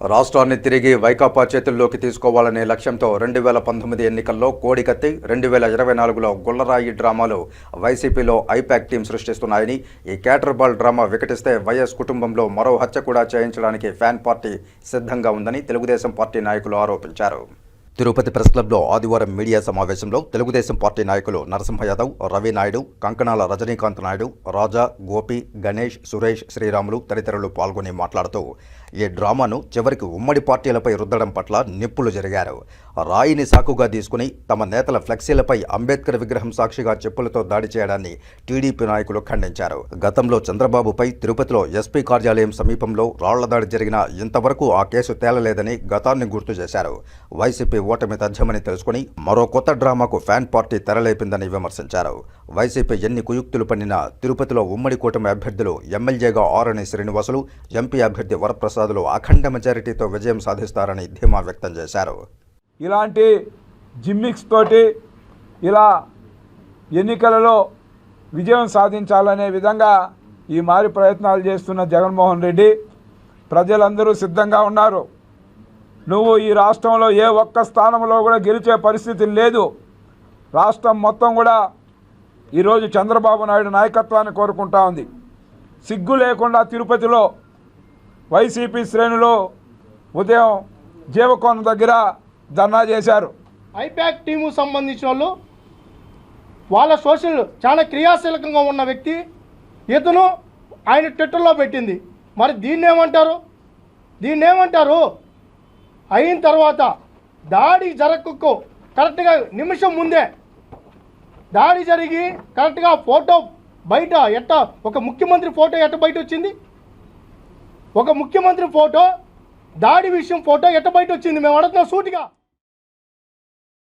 రాష్ట్రాన్ని తిరిగి వైకాపా చేతుల్లోకి తీసుకోవాలనే లక్ష్యంతో రెండు వేల పంతొమ్మిది ఎన్నికల్లో కోడికత్తి రెండు వేల ఇరవై నాలుగులో గుల్లరాయి డ్రామాలు వైసీపీలో ఐపాక్ టీం సృష్టిస్తున్నాయని ఈ క్యాటర్బాల్ డ్రామా వికటిస్తే వైఎస్ కుటుంబంలో మరో హత్య కూడా చేయించడానికి ఫ్యాన్ పార్టీ సిద్ధంగా ఉందని తెలుగుదేశం పార్టీ నాయకులు ఆరోపించారు. తిరుపతి ప్రెస్ క్లబ్లో ఆదివారం మీడియా సమావేశంలో తెలుగుదేశం పార్టీ నాయకులు నరసింహ యాదవ్ రవి నాయుడు కంకణాల రజనీకాంత్ నాయుడు రాజా గోపి గణేష్ సురేష్ శ్రీరాములు తదితరులు పాల్గొని మాట్లాడుతూ ఈ డ్రామాను చివరికి ఉమ్మడి పార్టీలపై రుద్దడం పట్ల నిప్పులు జరిగారు. రాయిని సాకుగా తీసుకుని తమ నేతల ఫ్లెక్సీలపై అంబేద్కర్ విగ్రహం సాక్షిగా చెప్పులతో దాడి చేయడాన్ని టీడీపీ నాయకులు ఖండించారు. గతంలో చంద్రబాబుపై తిరుపతిలో ఎస్పీ కార్యాలయం సమీపంలో రాళ్ళ దాడి జరిగిన ఇంతవరకు ఆ కేసు తేలలేదని గతాన్ని గుర్తు చేశారు. వైసీపీ ఓటమి తథ్యమని తెలుసుకుని మరో కొత్త డ్రామాకు ఫ్యాన్ పార్టీ తెరలేపిందని విమర్శించారు. వైసీపీ ఎన్ని కుయుక్తులు పన్నినా తిరుపతిలో ఉమ్మడి కూటమి అభ్యర్థులు ఎమ్మెల్యేగా ఆరణి శ్రీనివాసులు ఎంపీ అభ్యర్థి వరప్రసాదులు అఖండ మెజారిటీతో విజయం సాధిస్తారని ధీమా వ్యక్తం చేశారు. ఇలాంటి జిమ్మిక్స్ తోటి ఇలా ఎన్నికలలో విజయం సాధించాలనే విధంగా ఈ మారి ప్రయత్నాలు చేస్తున్న జగన్మోహన్ రెడ్డి ప్రజలందరూ సిద్ధంగా ఉన్నారు. నువ్వు ఈ రాష్ట్రంలో ఏ ఒక్క స్థానంలో కూడా గెలిచే పరిస్థితి లేదు. రాష్ట్రం మొత్తం కూడా ఈరోజు చంద్రబాబు నాయుడు నాయకత్వాన్ని కోరుకుంటా ఉంది. సిగ్గు లేకుండా తిరుపతిలో వైసీపీ శ్రేణులు ఉదయం జీవకోన దగ్గర ధర్నా చేశారు. ఐప్యాక్ టీము సంబంధించిన వాళ్ళు వాళ్ళ సోషల్ చాలా క్రియాశీలకంగా ఉన్న వ్యక్తి ఇతను ఆయన ట్విట్టర్లో పెట్టింది. మరి దీన్ని ఏమంటారు దీన్ని ఏమంటారు అయిన తర్వాత దాడి జరగకు కరెక్ట్గా నిమిషం ముందే. దాడి జరిగి కరెక్ట్గా ఫోటో బయట ఎట్ట ఒక ముఖ్యమంత్రి ఫోటో ఎట్ట బయట వచ్చింది ఒక ముఖ్యమంత్రి ఫోటో దాడి విషయం ఫోటో ఎట్ట బయట వచ్చింది మేము అడుగుతున్నాం సూటిగా.